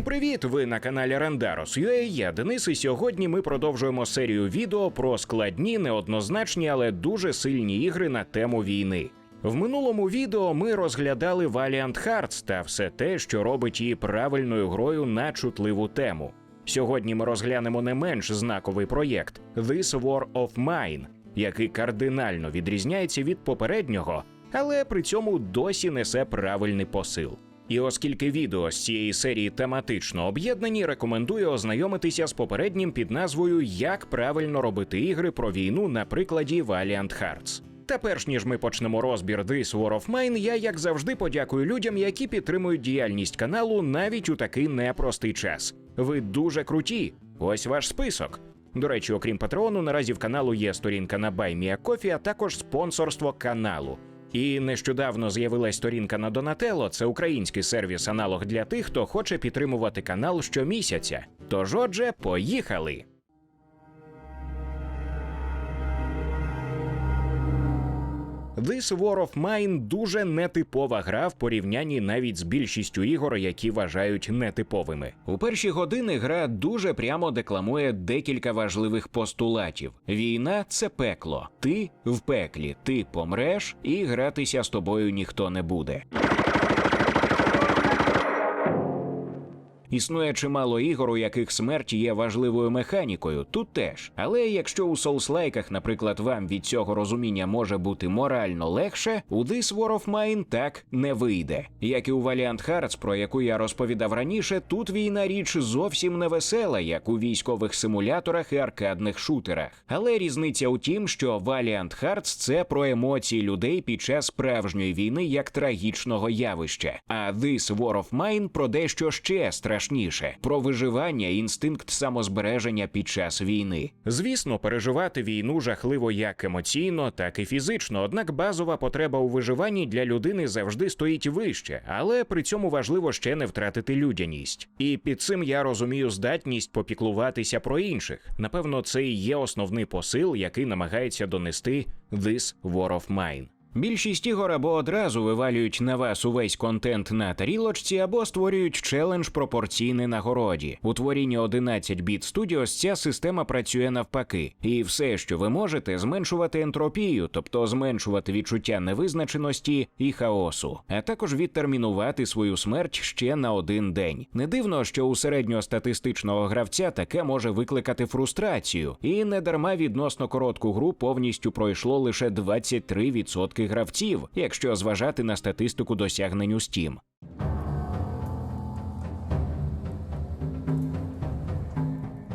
Всім привіт! Ви на каналі Rendaros.ua, Я Денис, і сьогодні ми продовжуємо серію відео про складні, неоднозначні, але дуже сильні ігри на тему війни. В минулому відео ми розглядали Valiant Hearts та все те, що робить її правильною грою на чутливу тему. Сьогодні ми розглянемо не менш знаковий проєкт This War of Mine, який кардинально відрізняється від попереднього, але при цьому досі несе правильний посил. І оскільки відео з цієї серії тематично об'єднані, рекомендую ознайомитися з попереднім під назвою Як правильно робити ігри про війну на прикладі Valiant Hearts. Та перш ніж ми почнемо розбір This War of Mine, я як завжди подякую людям, які підтримують діяльність каналу навіть у такий непростий час. Ви дуже круті. Ось ваш список. До речі, окрім Патреону, наразі в каналу є сторінка на BuyMeACoffee, а також спонсорство каналу. І нещодавно з'явилась сторінка на Донателло. це український сервіс аналог для тих, хто хоче підтримувати канал щомісяця. Тож, отже, поїхали! This War of Mine дуже нетипова гра в порівнянні навіть з більшістю ігор, які вважають нетиповими. У перші години гра дуже прямо декламує декілька важливих постулатів: війна це пекло, ти в пеклі, ти помреш, і гратися з тобою ніхто не буде. Існує чимало ігор, у яких смерть є важливою механікою, тут теж. Але якщо у соуслайках, наприклад, вам від цього розуміння може бути морально легше, у This War of Mine так не вийде. Як і у Valiant Hearts, про яку я розповідав раніше, тут війна річ зовсім не весела, як у військових симуляторах і аркадних шутерах. Але різниця у тім, що Valiant Hearts – це про емоції людей під час справжньої війни як трагічного явища. А This War of Mine про дещо ще страшніше страшніше про виживання і інстинкт самозбереження під час війни. Звісно, переживати війну жахливо як емоційно, так і фізично. Однак базова потреба у виживанні для людини завжди стоїть вище, але при цьому важливо ще не втратити людяність. І під цим я розумію здатність попіклуватися про інших. Напевно, це і є основний посил, який намагається донести This War of Mine. Більшість ігор або одразу вивалюють на вас увесь контент на тарілочці, або створюють челендж пропорційний нагороді. У творінні 11 біт Studios ця система працює навпаки, і все, що ви можете, зменшувати ентропію, тобто зменшувати відчуття невизначеності і хаосу, а також відтермінувати свою смерть ще на один день. Не дивно, що у середньостатистичного гравця таке може викликати фрустрацію, і недарма відносно коротку гру повністю пройшло лише 23% гравців, якщо зважати на статистику досягнень у Steam.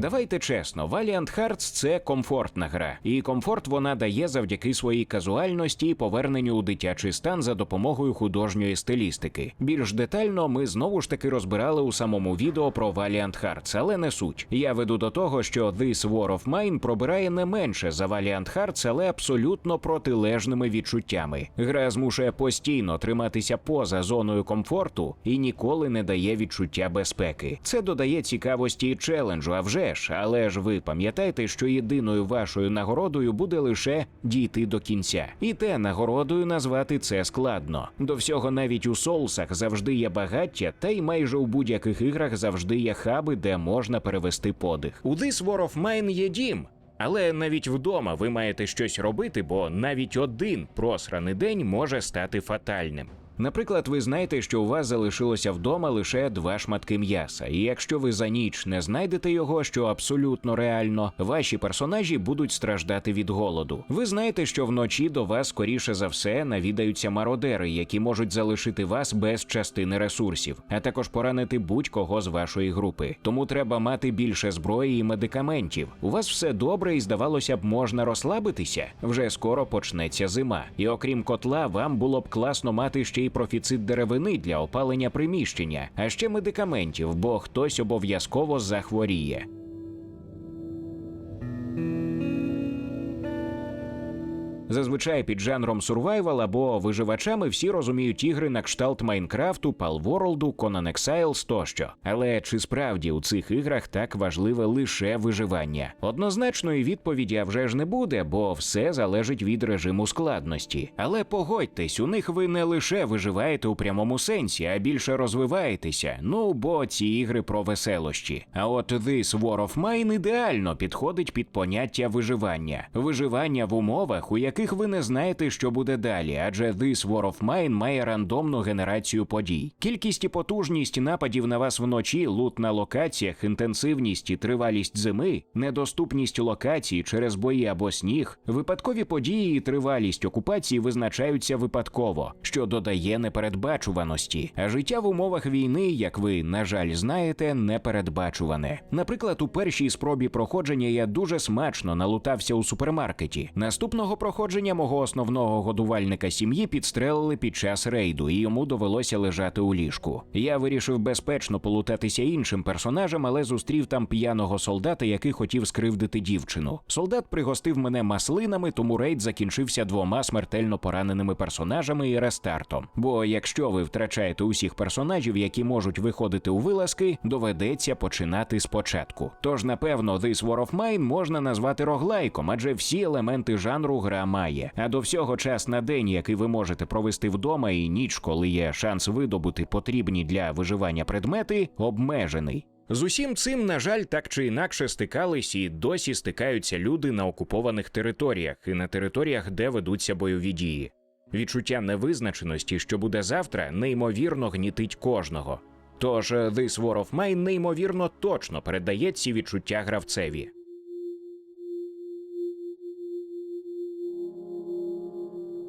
Давайте чесно, Valiant Hearts – це комфортна гра, і комфорт вона дає завдяки своїй казуальності і поверненню у дитячий стан за допомогою художньої стилістики. Більш детально ми знову ж таки розбирали у самому відео про Valiant Hearts, але не суть. Я веду до того, що This War of Mine пробирає не менше за Valiant Hearts, але абсолютно протилежними відчуттями. Гра змушує постійно триматися поза зоною комфорту і ніколи не дає відчуття безпеки. Це додає цікавості і челенджу. А вже ж, але ж ви пам'ятаєте, що єдиною вашою нагородою буде лише дійти до кінця, і те нагородою назвати це складно. До всього навіть у соусах завжди є багаття, та й майже у будь-яких іграх завжди є хаби, де можна перевести подих. У This War of Mine є дім. Але навіть вдома ви маєте щось робити, бо навіть один просраний день може стати фатальним. Наприклад, ви знаєте, що у вас залишилося вдома лише два шматки м'яса, і якщо ви за ніч не знайдете його, що абсолютно реально, ваші персонажі будуть страждати від голоду. Ви знаєте, що вночі до вас скоріше за все навідаються мародери, які можуть залишити вас без частини ресурсів, а також поранити будь-кого з вашої групи. Тому треба мати більше зброї і медикаментів. У вас все добре і здавалося б, можна розслабитися. Вже скоро почнеться зима, і окрім котла, вам було б класно мати ще й профіцит деревини для опалення приміщення, а ще медикаментів, бо хтось обов'язково захворіє. Зазвичай під жанром сурвайвал або виживачами всі розуміють ігри на кшталт Майнкрафту, Palworld, Conan Exiles тощо. Але чи справді у цих іграх так важливе лише виживання? Однозначної відповіді а вже ж не буде, бо все залежить від режиму складності. Але погодьтесь, у них ви не лише виживаєте у прямому сенсі, а більше розвиваєтеся. Ну бо ці ігри про веселощі. А от This War of Mine ідеально підходить під поняття виживання. Виживання в умовах, у яких ви не знаєте, що буде далі, адже This War of Mine має рандомну генерацію подій. Кількість і потужність нападів на вас вночі, лут на локаціях, інтенсивність і тривалість зими, недоступність локацій через бої або сніг, випадкові події і тривалість окупації визначаються випадково, що додає непередбачуваності. А життя в умовах війни, як ви, на жаль, знаєте, непередбачуване. Наприклад, у першій спробі проходження я дуже смачно налутався у супермаркеті. Наступного проходження мого основного годувальника сім'ї підстрелили під час рейду, і йому довелося лежати у ліжку. Я вирішив безпечно полутатися іншим персонажем, але зустрів там п'яного солдата, який хотів скривдити дівчину. Солдат пригостив мене маслинами, тому рейд закінчився двома смертельно пораненими персонажами і рестартом. Бо якщо ви втрачаєте усіх персонажів, які можуть виходити у вилазки, доведеться починати спочатку. Тож, напевно, This War of Mine можна назвати роглайком, адже всі елементи жанру гра має. А до всього час на день, який ви можете провести вдома, і ніч, коли є шанс видобути потрібні для виживання предмети, обмежений. З усім цим, на жаль, так чи інакше стикались і досі стикаються люди на окупованих територіях і на територіях, де ведуться бойові дії. Відчуття невизначеності, що буде завтра, неймовірно гнітить кожного. Тож е, This War of Mine неймовірно точно передає ці відчуття гравцеві.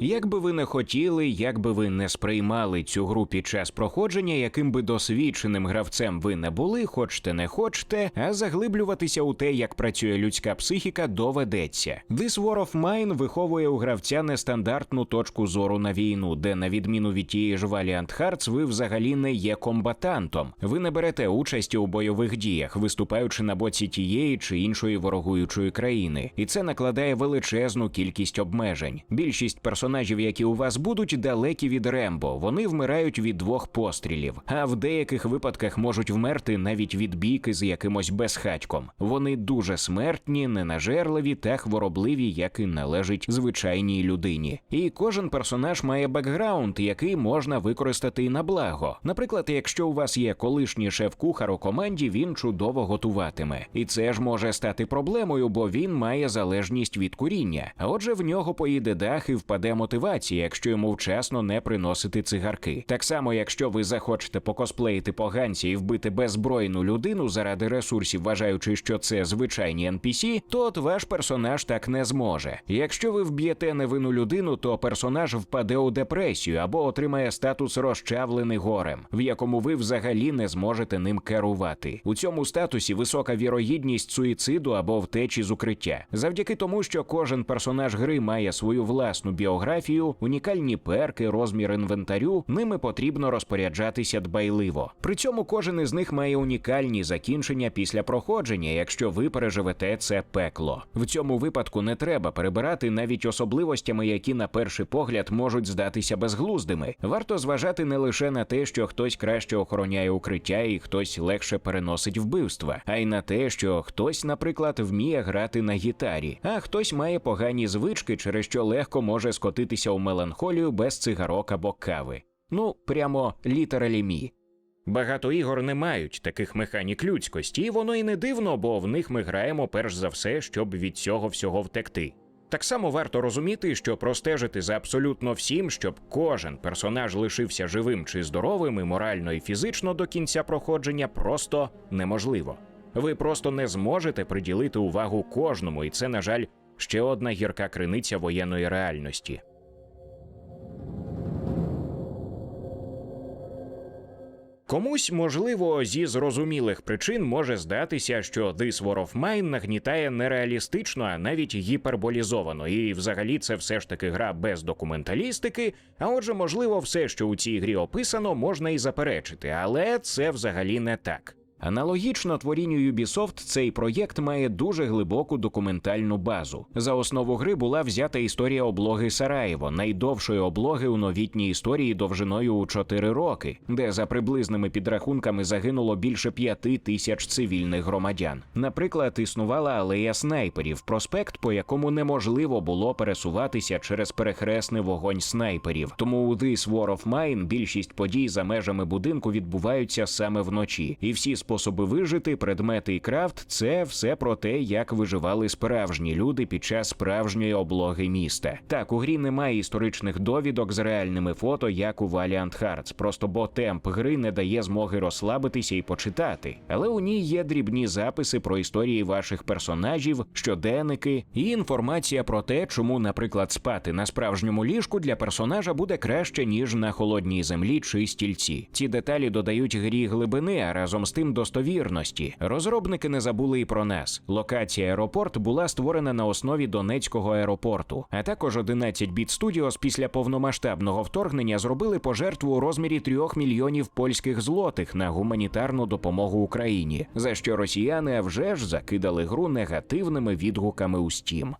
Як би ви не хотіли, як би ви не сприймали цю гру під час проходження, яким би досвідченим гравцем ви не були, хочете не хочете, а заглиблюватися у те, як працює людська психіка, доведеться. This War of Mine виховує у гравця нестандартну точку зору на війну, де, на відміну від тієї ж Valiant Hearts, ви взагалі не є комбатантом. Ви не берете участі у бойових діях, виступаючи на боці тієї чи іншої ворогуючої країни, і це накладає величезну кількість обмежень. Більшість персонажів персонажів, які у вас будуть, далекі від Рембо. Вони вмирають від двох пострілів, а в деяких випадках можуть вмерти навіть від бійки з якимось безхатьком. Вони дуже смертні, ненажерливі та хворобливі, як і належить звичайній людині. І кожен персонаж має бекграунд, який можна використати і на благо. Наприклад, якщо у вас є колишній шеф-кухар у команді, він чудово готуватиме. І це ж може стати проблемою, бо він має залежність від куріння. А отже, в нього поїде дах і впаде мотивація, якщо йому вчасно не приносити цигарки. Так само, якщо ви захочете покосплеїти поганці і вбити беззбройну людину заради ресурсів, вважаючи, що це звичайні NPC, то от ваш персонаж так не зможе. Якщо ви вб'єте невинну людину, то персонаж впаде у депресію або отримає статус розчавлений горем, в якому ви взагалі не зможете ним керувати. У цьому статусі висока вірогідність суїциду або втечі з укриття, завдяки тому, що кожен персонаж гри має свою власну біографію географію, унікальні перки, розмір інвентарю, ними потрібно розпоряджатися дбайливо. При цьому кожен із них має унікальні закінчення після проходження, якщо ви переживете це пекло. В цьому випадку не треба перебирати навіть особливостями, які на перший погляд можуть здатися безглуздими. Варто зважати не лише на те, що хтось краще охороняє укриття і хтось легше переносить вбивства, а й на те, що хтось, наприклад, вміє грати на гітарі, а хтось має погані звички, через що легко може скотитися у меланхолію без цигарок або кави. Ну, прямо літералі мі. Багато ігор не мають таких механік людськості, і воно і не дивно, бо в них ми граємо перш за все, щоб від цього всього втекти. Так само варто розуміти, що простежити за абсолютно всім, щоб кожен персонаж лишився живим чи здоровим і морально і фізично до кінця проходження, просто неможливо. Ви просто не зможете приділити увагу кожному, і це, на жаль, ще одна гірка криниця воєнної реальності. Комусь, можливо, зі зрозумілих причин може здатися, що This War of Mine нагнітає нереалістично, а навіть гіперболізовано, і взагалі це все ж таки гра без документалістики. А отже, можливо, все, що у цій грі описано, можна і заперечити, але це взагалі не так. Аналогічно творінню Ubisoft цей проєкт має дуже глибоку документальну базу. За основу гри була взята історія облоги Сараєво, найдовшої облоги у новітній історії довжиною у 4 роки, де за приблизними підрахунками загинуло більше п'яти тисяч цивільних громадян. Наприклад, існувала алея снайперів, проспект, по якому неможливо було пересуватися через перехресний вогонь снайперів. Тому у This War of Mine більшість подій за межами будинку відбуваються саме вночі, і всі способи вижити, предмети і крафт це все про те, як виживали справжні люди під час справжньої облоги міста. Так, у грі немає історичних довідок з реальними фото, як у Valiant Hearts, просто бо темп гри не дає змоги розслабитися і почитати. Але у ній є дрібні записи про історії ваших персонажів, щоденники і інформація про те, чому, наприклад, спати на справжньому ліжку для персонажа буде краще ніж на холодній землі чи стільці. Ці деталі додають грі глибини, а разом з тим достовірності. Розробники не забули і про нас. Локація аеропорт була створена на основі Донецького аеропорту. А також 11 біт Studios після повномасштабного вторгнення зробили пожертву у розмірі 3 мільйонів польських злотих на гуманітарну допомогу Україні, за що росіяни вже ж закидали гру негативними відгуками у Steam.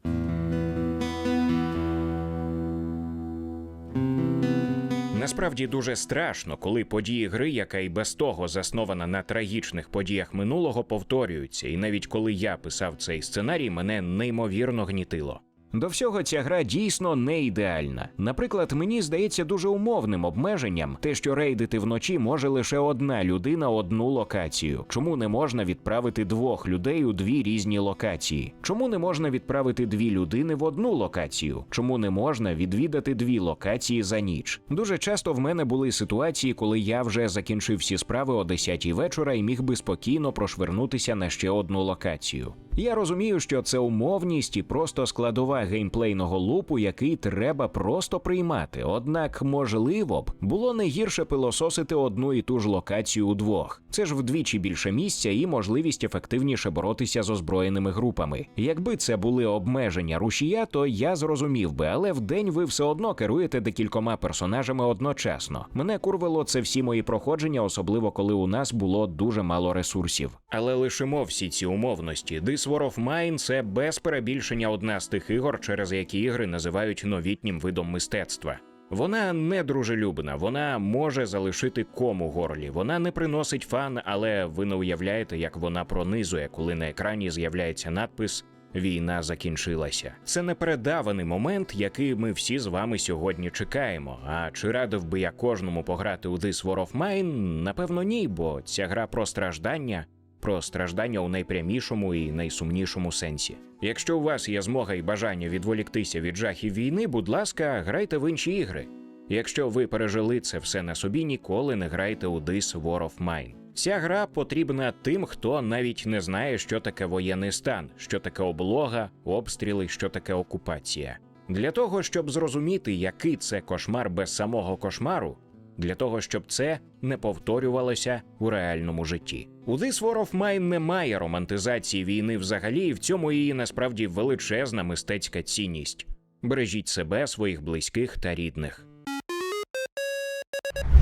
Насправді дуже страшно, коли події гри, яка і без того заснована на трагічних подіях минулого, повторюються. І навіть коли я писав цей сценарій, мене неймовірно гнітило. До всього ця гра дійсно не ідеальна. Наприклад, мені здається дуже умовним обмеженням те, що рейдити вночі може лише одна людина одну локацію. Чому не можна відправити двох людей у дві різні локації? Чому не можна відправити дві людини в одну локацію? Чому не можна відвідати дві локації за ніч? Дуже часто в мене були ситуації, коли я вже закінчив всі справи о 10 вечора і міг би спокійно прошвернутися на ще одну локацію. Я розумію, що це умовність і просто складова геймплейного лупу, який треба просто приймати. Однак, можливо б було не гірше пилососити одну і ту ж локацію удвох. Це ж вдвічі більше місця і можливість ефективніше боротися з озброєними групами. Якби це були обмеження рушія, то я зрозумів би, але вдень ви все одно керуєте декількома персонажами одночасно. Мене курвило це всі мої проходження, особливо коли у нас було дуже мало ресурсів. Але лишимо всі ці умовності. This War of Mine – це без перебільшення одна з тих ігор, через які ігри називають новітнім видом мистецтва. Вона не дружелюбна, вона може залишити кому горлі. Вона не приносить фан, але ви не уявляєте, як вона пронизує, коли на екрані з'являється надпис Війна закінчилася. Це непередаваний момент, який ми всі з вами сьогодні чекаємо. А чи радив би я кожному пограти у This War of Mine? Напевно, ні, бо ця гра про страждання, про страждання у найпрямішому і найсумнішому сенсі. Якщо у вас є змога і бажання відволіктися від жахів війни, будь ласка, грайте в інші ігри. Якщо ви пережили це все на собі, ніколи не грайте у This War of Mine. Ця гра потрібна тим, хто навіть не знає, що таке воєнний стан, що таке облога, обстріли, що таке окупація. Для того, щоб зрозуміти, який це кошмар без самого кошмару, для того, щоб це не повторювалося у реальному житті. У This War of Mine немає романтизації війни взагалі, і в цьому її насправді величезна мистецька цінність. Бережіть себе, своїх близьких та рідних.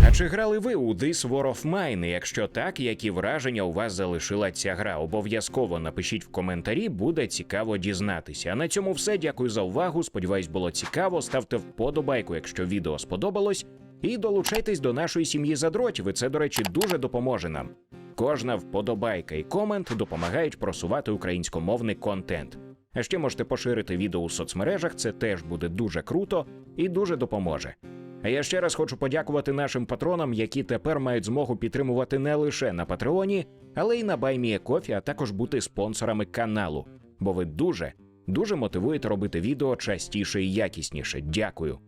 А чи грали ви у This War of Mine? Якщо так, які враження у вас залишила ця гра? Обов'язково напишіть в коментарі, буде цікаво дізнатися. А на цьому все. Дякую за увагу. Сподіваюсь, було цікаво. Ставте вподобайку, якщо відео сподобалось, і долучайтесь до нашої сім'ї задротів. І це, до речі, дуже допоможе нам. Кожна вподобайка і комент допомагають просувати українськомовний контент. А ще можете поширити відео у соцмережах, це теж буде дуже круто і дуже допоможе. А я ще раз хочу подякувати нашим патронам, які тепер мають змогу підтримувати не лише на Патреоні, але й на Баймієкофі, а також бути спонсорами каналу. Бо ви дуже, дуже мотивуєте робити відео частіше і якісніше. Дякую.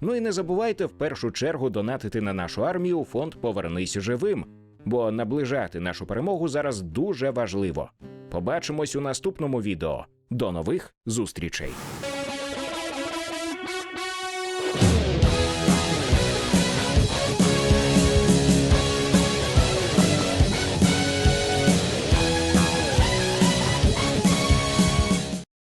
Ну і не забувайте в першу чергу донатити на нашу армію фонд Повернись живим, бо наближати нашу перемогу зараз дуже важливо. Побачимось у наступному відео. До нових зустрічей!